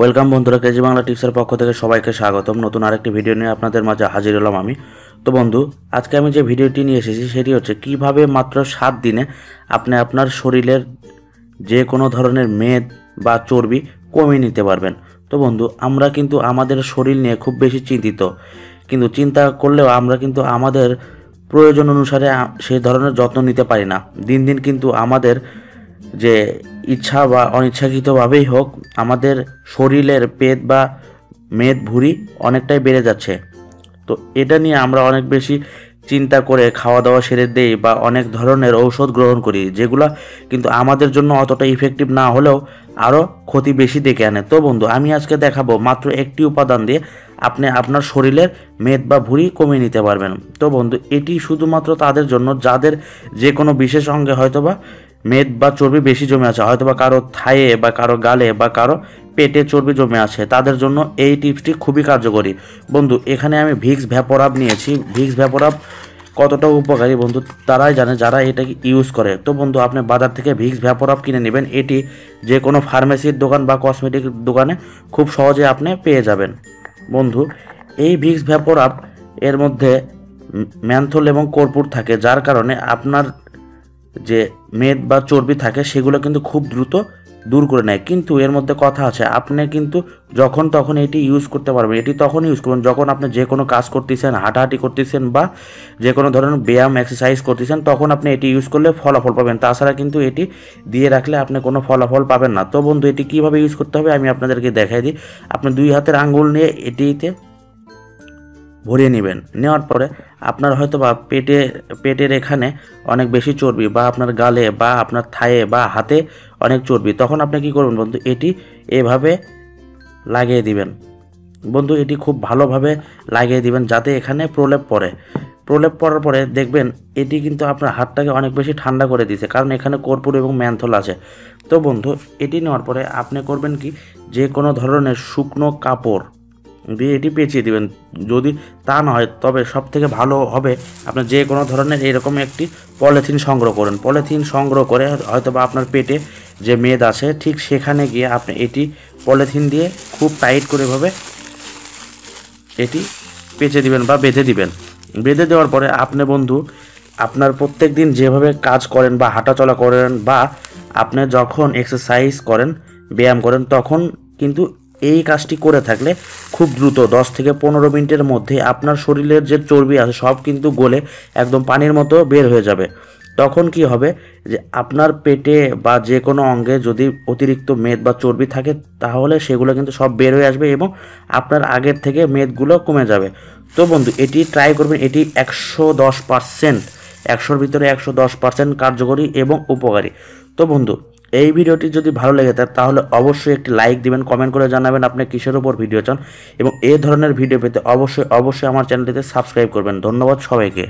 Welcome বন্ধুরা, KG Bangla টিপসের পক্ষ থেকে সবাইকে স্বাগতম। নতুন আরেকটি ভিডিও নিয়ে আপনাদের মাঝে হাজির হলাম আমি। তো বন্ধু, আজকে আমি যে ভিডিওটি নিয়ে এসেছি, সেটি হচ্ছে কীভাবে মাত্র সাত দিনে আপনি আপনার শরীরের যে কোনো ধরনের মেদ বা চর্বি কমিয়ে নিতে পারবেন। তো বন্ধু, আমরা কিন্তু আমাদের শরীর নিয়ে খুব বেশি চিন্তিত। কিন্তু চিন্তা করলেও আমরা কিন্তু আমাদের প্রয়োজন অনুসারে সেই ধরনের যত্ন নিতে পারি না। দিন দিন কিন্তু আমাদের যে ইচ্ছা বা অনিচ্ছাকৃতভাবেই হোক, আমাদের শরীরের পেট বা মেদ ভুঁড়ি অনেকটাই বেড়ে যাচ্ছে। তো এটা নিয়ে আমরা অনেক বেশি চিন্তা করে খাওয়া দাওয়া সেরে দেই বা অনেক ধরনের ঔষধ গ্রহণ করি, যেগুলো কিন্তু আমাদের জন্য অতটা ইফেক্টিভ না হলেও আরও ক্ষতি বেশি ডেকে আনে। তো বন্ধু, আমি আজকে দেখাবো মাত্র একটি উপাদান দিয়ে আপনি আপনার শরীরের মেদ বা ভুঁড়ি কমিয়ে নিতে পারবেন। তো বন্ধু, এটি শুধুমাত্র তাদের জন্য, যাদের যে কোনো বিশেষ অঙ্গে হয়তোবা মেদ বা চর্বি বেশি জমে আছে হয়তো বা কারও থায়ে বা কারও গালে বা কারও পেটে চর্বি জমে আছে, তাদের জন্য এই টিপসটি খুবই কার্যকরী। বন্ধু, এখানে আমি ভিক্স ভ্যাপোরাব নিয়েছি। ভিক্স ভ্যাপোরাব কতটা উপকারী বন্ধু, তারাই জানে, যারা এটাকে ইউজ করে। তো বন্ধু, আপনি বাজার থেকে ভিক্স ভ্যাপোরাব কিনে নেবেন, এটি যে কোনো ফার্মেসির দোকান বা কসমেটিক দোকানে খুব সহজে আপনি পেয়ে যাবেন। বন্ধু, এই ভিক্স ভ্যাপোরাব এর মধ্যে ম্যান্থল এবং কর্পূর থাকে, যার কারণে আপনার যে মেদ বা চর্বি থাকে, সেগুলো কিন্তু খুব দ্রুত দূর করে নেয়। কিন্তু এর মধ্যে কথা আছে, আপনি কিন্তু যখন তখন এটি ইউজ করতে পারবেন। এটি তখন ইউজ করবেন যখন আপনি যে কোনো কাজ করতেছেন, হাঁটাহাঁটি করতেছেন বা যে কোনো ধরনের ব্যায়াম এক্সারসাইজ করতেছেন, তখন আপনি এটি ইউজ করলে ফলাফল পাবেন। তাছাড়া কিন্তু এটি দিয়ে রাখলে আপনি কোনো ফলাফল পাবেন না। তো বন্ধু, এটি কীভাবে ইউজ করতে হবে আমি আপনাদেরকে দেখাই দিই। আপনি দুই হাতের আঙ্গুল নিয়ে এটিতে ভরিয়ে নেবেন। নেওয়ার পরে আপনার হয়তো বা পেটে, পেটের এখানে অনেক বেশি চর্বি বা আপনার গালে বা আপনার থায়ে বা হাতে অনেক চর্বি। তখন আপনি কি করবেন বন্ধু? এটি এভাবে লাগিয়ে দিবেন। বন্ধু, এটি খুব ভালোভাবে লাগিয়ে দিবেন যাতে এখানে প্রলেপ পড়ে। প্রলেপ পড়ার পরে দেখবেন এটি কিন্তু আপনার হাতটাকে অনেক বেশি ঠান্ডা করে দিছে কারণ এখানে কর্পূর এবং ম্যান্থল আছে। তো বন্ধু, এটি নেওয়ার পরে আপনি করবেন কি? যে কোনো ধরনের শুকনো কাপড় দিয়ে এটি পেঁচিয়ে দিবেন। যদি তা নয় তবে সব থেকে ভালো হবে আপনি যে কোনো ধরনের এরকম একটি পলিথিন সংগ্রহ করেন। পলিথিন সংগ্রহ করে হয়তো বা আপনার পেটে যে মেদ আছে, ঠিক সেখানে গিয়ে আপনি এটি পলিথিন দিয়ে খুব টাইট করে এভাবে এটি পেঁচে দিবেন বা বেঁধে দিবেন। বেঁধে দেওয়ার পরে আপনি বন্ধু, আপনার প্রত্যেক দিন যেভাবে কাজ করেন বা হাঁটাচলা করেন বা আপনি যখন এক্সারসাইজ করেন, ব্যায়াম করেন, তখন কিন্তু এই কাজটি করে থাকলে খুব দ্রুত দশ থেকে পনেরো মিনিটের মধ্যে আপনার শরীরের যে চর্বি আছে সব কিন্তু গলে একদম পানির মতো বের হয়ে যাবে। তখন কি হবে যে আপনার পেটে বা যে কোনো অঙ্গে যদি অতিরিক্ত মেদ বা চর্বি থাকে তাহলে সেগুলো কিন্তু সব বের হয়ে আসবে এবং আপনার আগের থেকে মেদগুলো কমে যাবে। তো বন্ধু, এটি ট্রাই করবেন, এটি একশো দশ পার্সেন্ট একশোর ভিতরে একশো দশ পার্সেন্ট কার্যকরী এবং উপকারী। তো বন্ধু এই ভিডিওটি যদি ভালো লেগে থাকে, তাহলে অবশ্যই একটি লাইক দিবেন, কমেন্ট করে জানাবেন আপনি কিসের উপর ভিডিও চান। এবং এ ধরনের ভিডিও পেতে অবশ্যই অবশ্যই আমার চ্যানেলটিতে সাবস্ক্রাইব করবেন। ধন্যবাদ সবাইকে।